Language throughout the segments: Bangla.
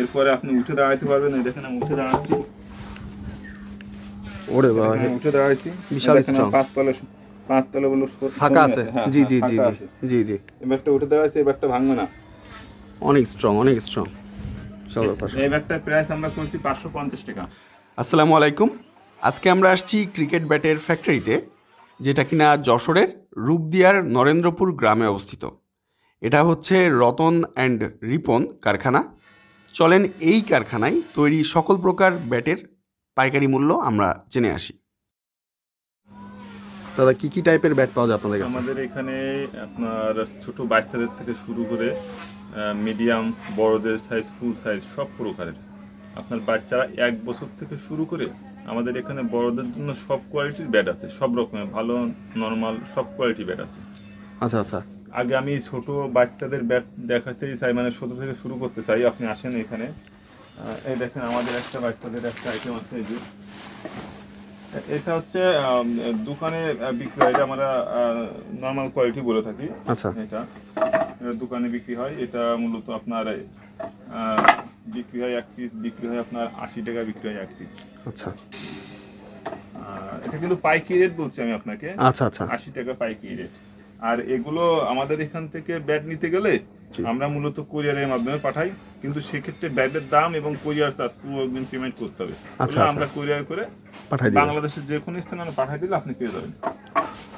এরপরে আপনি উঠে দাঁড়াইতে পারবেন এই দেখেন আমি উঠে দাঁড়াচ্ছি। ওরে বাবা উঠে দাঁড়াইছি। বিশাল দেখেন আমার strong। পাঁচতলে পাঁচতলে বলে ফাঁকা আছে। হ্যাঁ, জি হ্যাঁ, জি জি জি জি জি। এই ব্যাগটা উঠে দাঁড়াইছে এই ব্যাগটা ভাঙবে না। অনেক স্ট্রং অনেক স্ট্রং চলো এই ব্যাগটার প্রাইস আমরা করছি পাঁচশো পঞ্চাশ টাকা। আসসালামু আলাইকুম। আজকে আমরা আসছি ক্রিকেট ব্যাটের ফ্যাক্টরিতে যেটা কিনা যশোরের রূপদিয়ার নরেন্দ্রপুর গ্রামে অবস্থিত। এটা হচ্ছে রতন অ্যান্ড রিপন কারখানা। চলেন এই কারখানায় তৈরি সকল প্রকার ব্যাটের পাইকারি মূল্য আমরা জেনে আসি। দাদা কি কি টাইপের ব্যাট পাওয়া যায় আপনাদের কাছে? আমাদের এখানে আপনার ছোট বাচ্চাদের থেকে শুরু করে মিডিয়াম বড়দের সাইজ ফুল সাইজ সব প্রকারের। আপনার বাচ্চারা এক বছর থেকে শুরু করে আমাদের এখানে বড়দের জন্য সব কোয়ালিটির ব্যাট আছে। সব রকমের ভালো নর্মাল সব কোয়ালিটি ব্যাট আছে। আচ্ছা আচ্ছা। আগে আমি ছোট বাচ্চাদের ব্যাট দেখাতেই চাই মানে ছোট থেকে শুরু করতে চাই। আপনি আসেন এখানে। এই দেখেন আমাদের একটা বাচ্চাদের একটা আইটেম আছে এই যে। এটা হচ্ছে দোকানে আহ, বিক্রি হয় এটা আমরা নর্মাল কোয়ালিটি বলে থাকি। আচ্ছা। এটা এটা দোকানে বিক্রি হয়। এটা মূলত আপনার বিক্রি হয় এক পিস বিক্রি হয় আপনার আশি টাকা বিক্রি হয় এক পিস আচ্ছা। এটা কিন্তু পাইকি রেট বলছি আমি আপনাকে। আচ্ছা আচ্ছা। আশি টাকা পাইকি রেট আর এগুলো আমাদের এখান থেকে ব্যাট নিতে গেলে আমরা মূলত কোরিয়ারের মাধ্যমে পাঠাই। কিন্তু সেক্ষেত্রে ব্যাটের দাম এবং কোরিয়ার চার্জ পুরো একদিন পেমেন্ট করতে হবে। আচ্ছা, আচ্ছা। আমরা কোরিয়ার করে পাঠাই বাংলাদেশের যে কোনো স্থানে আমরা পাঠাই দিলে আপনি পেয়ে যাবেন।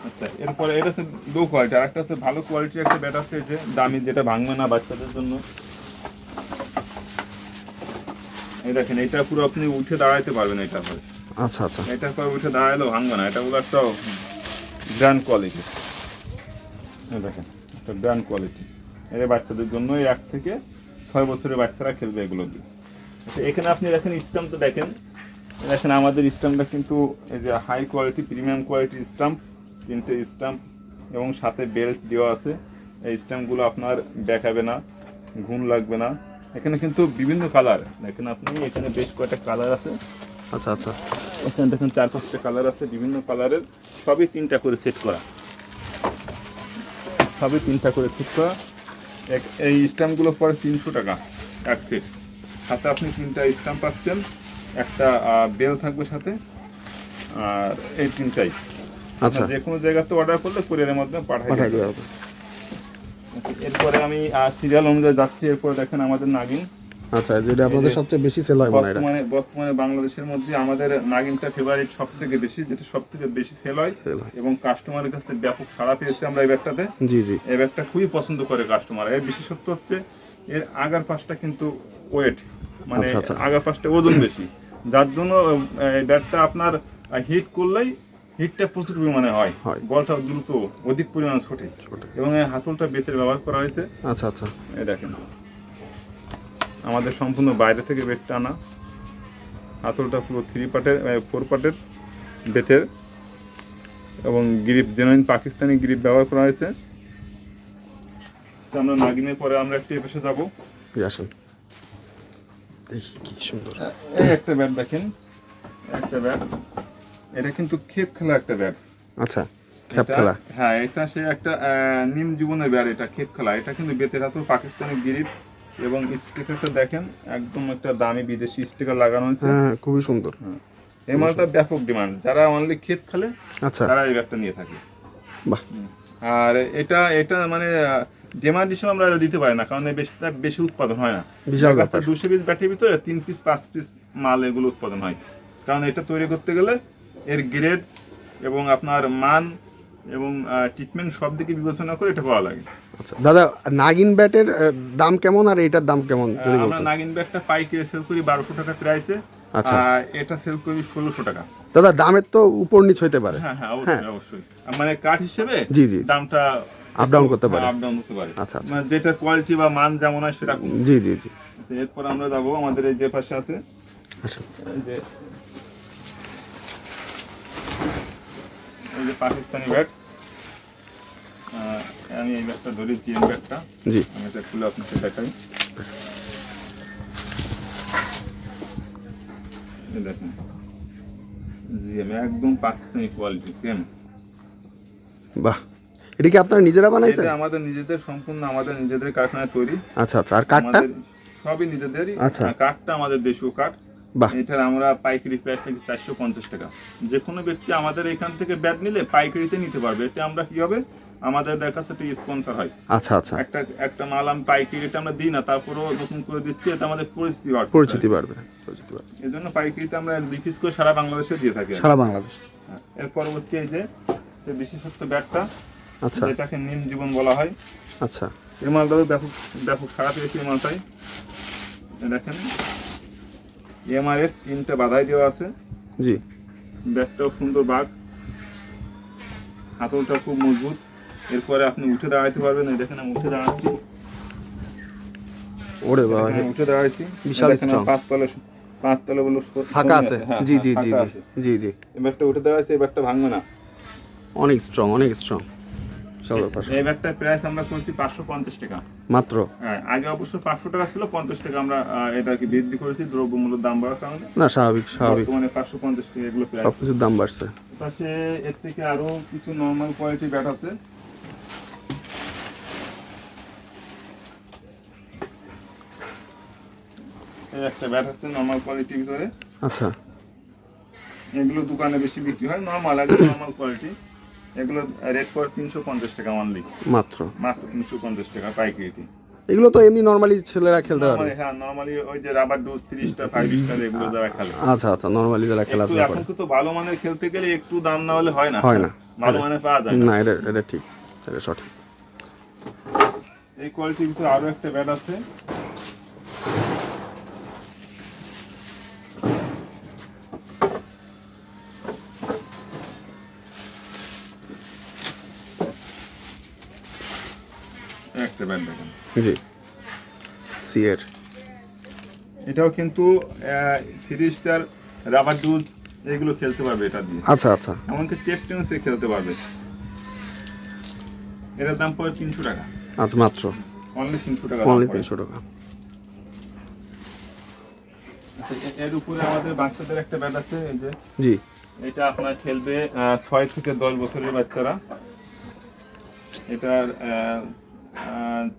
আচ্ছা এরপরে এটা হচ্ছে লো কোয়ালিটি আর একটা হচ্ছে ভালো কোয়ালিটির একটা ব্যাট আছে যে দামি যেটা ভাঙবে না বাচ্চাদের জন্য। এই দেখেন এটা পুরো আপনি উঠে দাঁড়াইতে পারবেন এটা আচ্ছা আচ্ছা। পর উঠে দাঁড়ালেও ভাঙবে না। এটা হলো একটা ব্র্যান্ড কোয়ালিটি দেখেন একটা ব্র্যান্ড কোয়ালিটি এটা বাচ্চাদের জন্য এক থেকে ছয় বছরের বাচ্চারা খেলবে এগুলো দিয়ে। আচ্ছা এখানে আপনি দেখেন স্টাম্পটা দেখেন। দেখেন আমাদের স্টাম্পটা কিন্তু এই যে হাই কোয়ালিটি প্রিমিয়াম কোয়ালিটির স্টাম্প তিনটে স্টাম্প এবং সাথে বেল্ট দেওয়া আছে। এই স্টাম্পগুলো আপনার দেখাবে না ঘুম লাগবে না। এখানে কিন্তু বিভিন্ন কালার দেখেন আপনি এখানে বেশ কয়েকটা কালার আছে। আচ্ছা আচ্ছা। এখানে দেখেন চার পাঁচটা কালার আছে বিভিন্ন কালারের সবই তিনটা করে সেট করা। সবই তিনটা করে সেট এক- এই স্ট্যাম্পগুলো পরে তিনশো টাকা এক সেট সাথে আপনি তিনটা স্ট্যাম্প পাচ্ছেন একটা বেল থাকবে সাথে আর এই তিনটাই। আচ্ছা। যে কোনো জায়গাতে অর্ডার করলে কুরিয়ারের মাধ্যমে পাঠাই পাঠাই দেওয়া হবে। এরপরে আমি সিরিয়াল অনুযায়ী যাচ্ছি। এরপরে দেখেন আমাদের নাগিন। আচ্ছা যেটা আপনাদের সবচেয়ে বেশি সেল হয় মনে বর্তমানে বর্তমানে বাংলাদেশের মধ্যে আমাদের নাগিনটা ফেভারিট সব থেকে বেশি যেটা সব থেকে বেশি সেল হয় এবং কাস্টমারের কাছ থেকে ব্যাপক সাড়া পেয়েছি আমরা এই ব্যাগটাতে। জি জি। এই ব্যাগটা খুবই পছন্দ করে কাস্টমার এর। বিশেষত্ব হচ্ছে এর আগার পাশটা কিন্তু ওয়েট মানে আচ্ছা, আচ্ছা। আগার পাশটা ওজন বেশি। যার জন্য আহ, এই ব্যাগটা আপনার হিট করলেই হিটটা প্রচুর পরিমাণে হয়। বলটা দ্রুত অধিক পরিমাণে ছোটে। এবং হাতলটা বেতের ব্যবহার করা হয়েছে। আচ্ছা আচ্ছা। এই দেখেন। আমাদের সম্পূর্ণ বাইরে থেকে বেডটা আনা হাতলটা পুরো থ্রি পার্টের ফোর পার্টের বেতের এবং গ্রিপ জেনুইন পাকিস্তানি গ্রিপ ব্যবহার করা হয়েছে। আমরা নাগিনের পরে আমরা একটু এপাশে যাব। আসেন। দেখি কি সুন্দর। এই একটা ব্যাট দেখেন। একটা ব্যাট। এটা কিন্তু ক্ষেপ খেলা একটা ব্যাট। আচ্ছা খেলা। হ্যাঁ এটা সে একটা নিম জীবনের ব্যাট এটা ক্ষেপ খেলা। এটা কিন্তু বেতের হাতেও পাকিস্তানি গ্রিপ এবং স্টিকারটা দেখেন একদম একটা দামি বিদেশি স্টিকার লাগানো হয়েছে। হ্যাঁ হ্যাঁ, খুবই সুন্দর। এই মালটা ব্যাপক ডিমান্ড যারা অনলি ক্ষেত খেলে আচ্ছা। তারা এই ব্যাগটা নিয়ে থাকে। বাহ। আর এটা এটা মানে ডিমান্ড হিসেবে আমরা দিতে পারি না কারণ বেশিটা বেশি উৎপাদন হয় না। বিশাল দুশো পিস ব্যাটের ভিতরে তিন পিস পাঁচ পিস মাল এগুলো উৎপাদন হয়। কারণ এটা তৈরি করতে গেলে এর গ্রেড এবং আপনার মান এবং ট্রিটমেন্ট সব দিকে বিবেচনা করে এটা করা লাগে। আচ্ছা। দাদা নাগিন ব্যাটের দাম কেমন আর এটার দাম কেমন যদি আমরা বলতেন? নাগিন ব্যাগটা পাইকারি সেল করি বারোশো টাকা প্রাইসে। আচ্ছা। এটা সেল করি ষোলোশো টাকা। দাদা দামের তো উপর নিচ হইতে পারে। হ্যাঁ হ্যাঁ অবশ্যই অবশ্যই। মানে কাঠ হিসেবে জি জি। দামটা আপ ডাউন করতে পারে। আপ ডাউন করতে পারে। আচ্ছা আচ্ছা। মানে যেটা কোয়ালিটি বা মান যেমন হয় সেরকম জি জি জি। আচ্ছা, এরপর আমরা যাব আমাদের এই যে পাশে আছে। আচ্ছা। এই যে পাকিস্তানি ব্যাগ আমি এই ব্যাগটা ব্যাগটা। জি। আমি এটা খুলে আপনাকে দেখাই। দেখেন। একদম পাকিস্তানি কোয়ালিটি সেম বাহ। এটা কি আপনারা নিজেরা বানাইছেন? এটা আমাদের নিজেদের সম্পূর্ণ আমাদের নিজেদের কারখানায় তৈরি। আচ্ছা আচ্ছা। আর কাঠটা? সবই নিজেদেরই আচ্ছা। কাঠটা আমাদের দেশীয় কাঠ। বাহ। এটার আমরা পাইকারি প্রাইস থেকে চারশো পঞ্চাশ টাকা। যে কোনো ব্যক্তি আমাদের এখান থেকে ব্যাগ নিলে পাইকারিতে নিতে পারবে। এতে আমরা কি হবে? আমাদের দেখা যাচ্ছে স্পন্সর হয়। আচ্ছা আচ্ছা। একটা একটা মাল আমি পাইকারিতে আমরা দিই না তারপরেও নতুন করে দিচ্ছি এতে আমাদের পরিস্থিতি বাড়ছে পরিচিতি বাড়বে পরিচিতি বাড়বে। এই জন্য পাইকারিতে আমরা বিশেষ করে সারা বাংলাদেশে দিয়ে থাকি সারা বাংলাদেশ। হ্যাঁ। এর পরবর্তী এই যে বিশেষত্ব ব্যাটটা আচ্ছা। এটাকে নিম জীবন বলা হয়। আচ্ছা। এই মালটাও ব্যাপক ব্যাপক সারা পেয়েছি এই মালটাই। দেখেন এমআর এর তিনটা বাধাই দেওয়া আছে। জি। ব্যাগটাও সুন্দর বাঘ। হাতলটা খুব মজবুত। এরপরে আপনি উঠে দাঁড়াইতে পারবেন এই দেখেন আমি উঠে দাঁড়াচ্ছি। ওরে বাবা উঠে দাঁড়াইছি। বিশাল। পাঁচ তলে পাঁচ তলে বলে ফাঁকা আছে। হ্যাঁ, জি হ্যাঁ, জি জি। জি জি জি। এই ব্যাগটা উঠে দাঁড়াইছে এই ব্যাগটা ভাঙবে না। অনেক স্ট্রং অনেক স্ট্রং এই ব্যাগটার প্রাইস আমরা করছি পাঁচশো পঞ্চাশ টাকা। মাত্র? হ্যাঁ আগে অবশ্য পাঁচশো টাকা ছিল পঞ্চাশ টাকা আমরা বৃদ্ধি করেছি দাম বাড়ার কারণে। না স্বাভাবিক স্বাভাবিক। বর্তমানে পাঁচশো পঞ্চাশ টাকা এগুলো সবকিছুর দাম বাড়ছে। পাশে এর থেকে আরও কিছু নর্মাল কোয়ালিটি ব্যাট আছে। এই একটা ব্যাট আছে নর্মাল কোয়ালিটির ভিতরে। আচ্ছা। এগুলো দোকানে বেশি বিক্রি হয়। নর্মাল আর নর্মাল কোয়ালিটি এগুলো রেট পড়ে তিনশো পঞ্চাশ টাকা অনলি মাত্র? মাত্র তিনশো পঞ্চাশ টাকা পাইকারিতে। এগুলো তো এমনি নর্মালি ছেলেরা খেলতে নরমালি হ্যাঁ নর্মালি ওই যে রাবার ডোজ তিরিশটা ফাইভ স্টার এগুলো যারা খেলে। আচ্ছা আচ্ছা নর্মালি যারা এখন তো ভালো মানের খেলতে গেলে একটু দাম না হলে হয় না। হয় না। ভালো মানের পাওয়া যায় না। না এটা এটা ঠিক এটা সঠিক। এই কোয়ালিটির ভিতরে আরও একটা ব্যাট আছে এই একটা ব্যাট দেখেন জি। সিয়ের এটাও কিন্তু থ্রি স্টার রাবার ডুজ এগুলো খেলতে পারবে এটা দিয়ে। আচ্ছা আচ্ছা। এমনকি টেপ টেনিসে খেলতে পারবে। এটার দাম পড়ে তিনশো টাকা। আচ্ছা মাত্র। অনলি তিনশো টাকা অনলি তিনশো টাকা। আচ্ছা, এর উপরে আমাদের বাচ্চাদের একটা ব্যাট আছে এই যে জি। এটা আপনার খেলবে আহ, ছয় থেকে দশ বছরের বাচ্চারা। এটার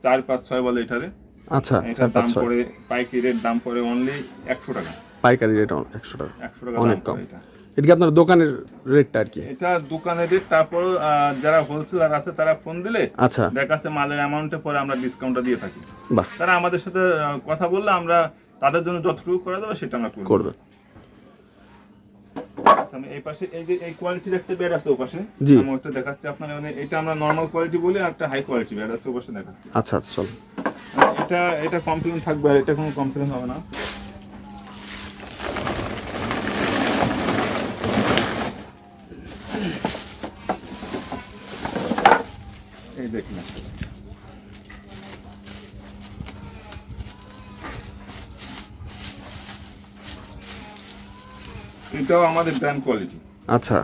চার পাঁচ ছয় বলে এটারে। আচ্ছা এটার দাম পড়ে পাইকারি রেট দাম পড়ে অনলি একশো টাকা। পাইকারি রেট একশো টাকা। একশো টাকা অনেক কম। এটা। এটা কি আপনার দোকানের রেটটা আর কি? এটা দোকানের রেট তারপর যারা হোলসেলার আছে তারা ফোন দিলে আচ্ছা। দেখা যাচ্ছে মালের অ্যামাউন্টে পরে আমরা ডিসকাউন্টটা দিয়ে থাকি। বাহ। তারা আমাদের সাথে কথা বললে আমরা তাদের জন্য যতটুকু করা যাবে সেটা আমরা করব। আমি এই পাশে এই যে এই কোয়ালিটির একটা বেড আছে ওপাশে। আমি ওটা দেখাচ্ছি আপনার মানে এটা আমরা নর্মাল কোয়ালিটি বলি আর একটা হাই কোয়ালিটি বেড আছে ওপাশে দেখাচ্ছি। আচ্ছা আচ্ছা চলো। এটা এটা কমপ্লেন থাকবে আর এটা কোনো কমপ্লেন হবে না। এই দেখুন। এটাও আমাদের ব্র্যান্ড কোয়ালিটি আচ্ছা।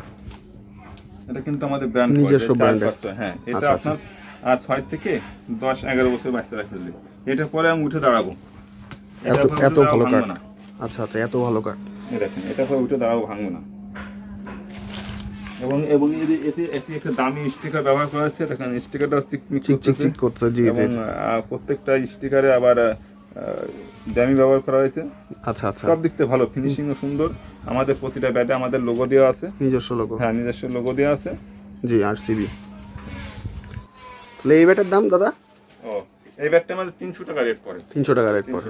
এটা কিন্তু আমাদের ব্র্যান্ড নিজস্ব এর। হ্যাঁ এটা আচ্ছা, আচ্ছা। আপনার আর ছয় থেকে দশ এগারো বছর বাচ্চারা খেলবে এটা পরে আমি উঠে দাঁড়াবো। এত এত ভালো কাঠ। আচ্ছা আচ্ছা এত ভালো কাঠ। দেখেন এটা পরে উঠে দাঁড়াবো ভাঙবো না। এবং এবং এই যে এতে এতে একটা দামি স্টিকার ব্যবহার করা হচ্ছে। দেখেন স্টিকারটা চিক চিক। চিক করছে জি জি প্রত্যেকটা স্টিকারে আবার দামি ব্যবহার করা হয়েছে। আচ্ছা আচ্ছা। সব দিক থেকে ভালো ফিনিশিংও সুন্দর। আমাদের প্রতিটা ব্যাটে আমাদের লোগো দেওয়া আছে। নিজস্ব লোগো হ্যাঁ নিজস্ব লোগো দেওয়া আছে। জি আর সিবি তাহলে এই ব্যাটের দাম দাদা? ও। এই ব্যাগটা আমাদের তিনশো টাকা রেট পড়ে। তিনশো টাকা রেট পড়ে।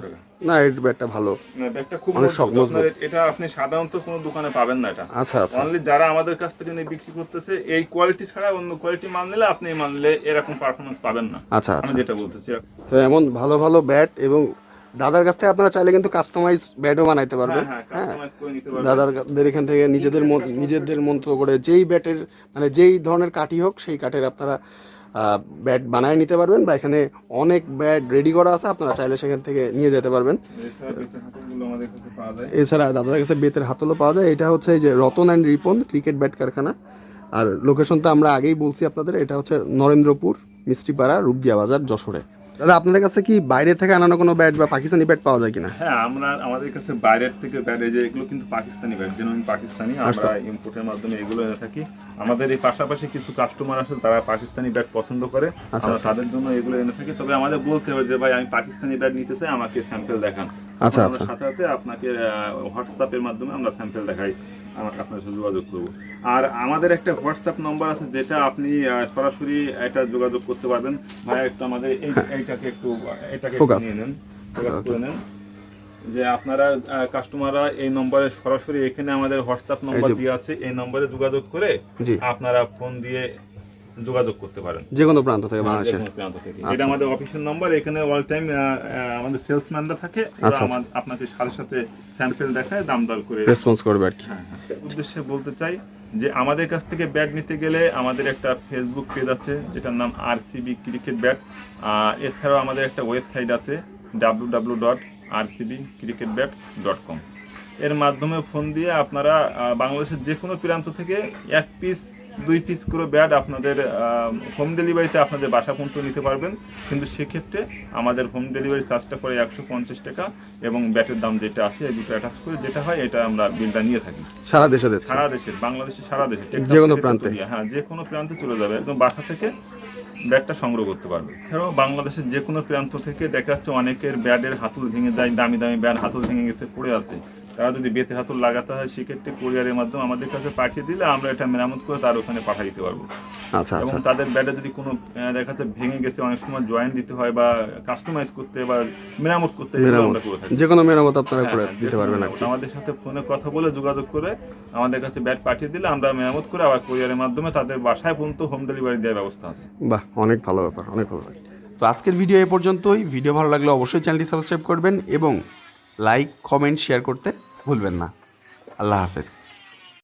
না এই ব্যাটটা ভালো। না ব্যাগটা খুব মজবুত। এটা আপনি সাধারণত কোনো দোকানে পাবেন না এটা। আচ্ছা আচ্ছা। অনলি যারা আমাদের কাছ থেকে নিয়ে বিক্রি করতেছে এই কোয়ালিটি ছাড়া অন্য কোয়ালিটি মাল নিলে আপনি মাল নিলে এরকম পারফরমেন্স পাবেন না। আচ্ছা আমি আচ্ছা যেটা বলতেছি তো এমন ভালো ভালো ব্যাট এবং দাদার কাছ থেকে আপনারা চাইলে কিন্তু কাস্টমাইজ ব্যাটও বানাইতে পারবেন। হ্যাঁ হ্যাঁ। হ্যাঁ পারবেন। দাদাদের এখান থেকে নিজেদের নিজেদের মন্ত্র করে যেই ব্যাটের মানে যেই ধরনের কাঠি হোক সেই কাঠের আপনারা ব্যাট বানায় নিতে পারবেন বা এখানে অনেক ব্যাট রেডি করা আছে আপনারা চাইলে সেখান থেকে নিয়ে যেতে পারবেন। এছাড়া দাদাদের কাছে বেতের হাতলও পাওয়া যায়। এটা হচ্ছে এই যে Ratan and Ripon cricket bat কারখানা। আর লোকেশন তো আমরা আগেই বলছি আপনাদের এটা হচ্ছে নরেন্দ্রপুর মিষ্টিপাড়া রূপদিয়া বাজার যশোরে। দাদা আপনাদের কাছে কি বাইরে থেকে আনানো কোনো ব্যাট বা পাকিস্তানি ব্যাট পাওয়া যায় কিনা হ্যাঁ আমরা আমাদের কাছে বাইরের থেকে ব্যাট এই যে এগুলো কিন্তু পাকিস্তানি ব্যাট জেনুইন পাকিস্তানি আচ্ছা। আমরা ইম্পোর্টের মাধ্যমে এগুলো এনে থাকি আমাদের এই পাশাপাশি কিছু কাস্টমার আছে তারা পাকিস্তানি ব্যাট পছন্দ করে আচ্ছা, আমরা আচ্ছা। তাদের জন্য এগুলো এনে থাকি তবে আমাদের বলতে হবে যে ভাই আমি পাকিস্তানি ব্যাট নিতে চাই আমাকে স্যাম্পল দেখান আচ্ছা, আচ্ছা। সাথে সাথে আপনাকে হোয়াটসঅ্যাপের মাধ্যমে আমরা স্যাম্পল দেখাই আমাকে আপনার সাথে যোগাযোগ করব। আর আমাদের একটা হোয়াটসঅ্যাপ নম্বর আছে যেটা আপনি সরাসরি এটা যোগাযোগ করতে পারবেন। ভাই একটু আমাদের এইটাকে একটু এটাকে. নিয়ে নেন ফোকাস করে নেন। যে আপনারা কাস্টমাররা এই নম্বরে সরাসরি এখানে আমাদের হোয়াটসঅ্যাপ নম্বর দেওয়া দিয়ে আছে এই নম্বরে যোগাযোগ করে আপনারা ফোন দিয়ে যোগাযোগ করতে পারেন যে কোনো প্রান্ত থেকে যে বাংলাদেশের প্রান্ত থেকে। আচ্ছা। এটা আমাদের অফিসের নম্বর এখানে অল টাইম আমাদের সেলসম্যানরা থাকে আচ্ছা, আচ্ছা। আপনাকে সাথে সাথে স্যাম্পল দেখায় দাম দর করে রেসপন্স করবে আর কি হ্যাঁ, হ্যাঁ। উদ্দেশ্যে বলতে চাই যে আমাদের কাছ থেকে ব্যাট নিতে গেলে আমাদের একটা ফেসবুক পেজ আছে যেটার নাম আরসিবি ক্রিকেট ব্যাট এছাড়াও আমাদের একটা ওয়েবসাইট আছে W W dot RCB cricket bat dot com এর মাধ্যমে ফোন দিয়ে আপনারা বাংলাদেশের যে কোনো প্রান্ত থেকে এক পিস দুই পিস করে ব্যাট আপনাদের হোম ডেলিভারিতে আপনাদের বাসা পর্যন্ত নিতে পারবেন। কিন্তু সেক্ষেত্রে আমাদের হোম ডেলিভারি চার্জটা করে একশো পঞ্চাশ টাকা এবং ব্যাটের দাম যেটা আছে এই দুটো অ্যাটাচ করে যেটা হয় এটা আমরা বিলটা নিয়ে থাকি। সারা দেশে সারা দেশের বাংলাদেশের সারা দেশে যে কোনো প্রান্তে। হ্যাঁ যে কোনো প্রান্তে চলে যাবে। একদম বাসা থেকে ব্যাটটা সংগ্রহ করতে পারবে। এছাড়াও বাংলাদেশের যে কোনো প্রান্ত থেকে দেখা যাচ্ছে অনেকের ব্যাটের হাতুল ভেঙে যায় দামি দামি ব্যাট হাতুল ভেঙে গেছে পড়ে আছে। তারা যদি বেতে হাতুল লাগাতে হয় সেক্ষেত্রে কোরিয়ারের মাধ্যমে আমাদের কাছে পাঠিয়ে দিলে আমরা এটা মেরামত করে তার ওখানে পাঠিয়ে দিতে পারব। আচ্ছা এবং আচ্ছা তাদের ব্যাটে যদি কোনো দেখা যাচ্ছে ভেঙে গেছে অনেক সময় জয়েন দিতে হয় বা কাস্টমাইজ করতে বা মেরামত করতে এগুলো আমরা করে থাকি। যে কোনো মেরামত আপনারা করে হ্যাঁ, দিতে পারবেন। আমাদের সাথে ফোনে কথা বলে যোগাযোগ করে আমাদের কাছে ব্যাট পাঠিয়ে দিলে আমরা মেরামত করে আবার কোরিয়ারের মাধ্যমে তাদের বাসায় পর্যন্ত হোম ডেলিভারি দেওয়ার ব্যবস্থা আছে। বাহ অনেক ভালো ব্যাপার অনেক ভালো তো আজকের ভিডিও এ পর্যন্তই। ভিডিও ভালো লাগলে অবশ্যই চ্যানেলটি সাবস্ক্রাইব করবেন এবং লাইক কমেন্ট শেয়ার করতে ভুলবেন না আল্লাহ হাফেজ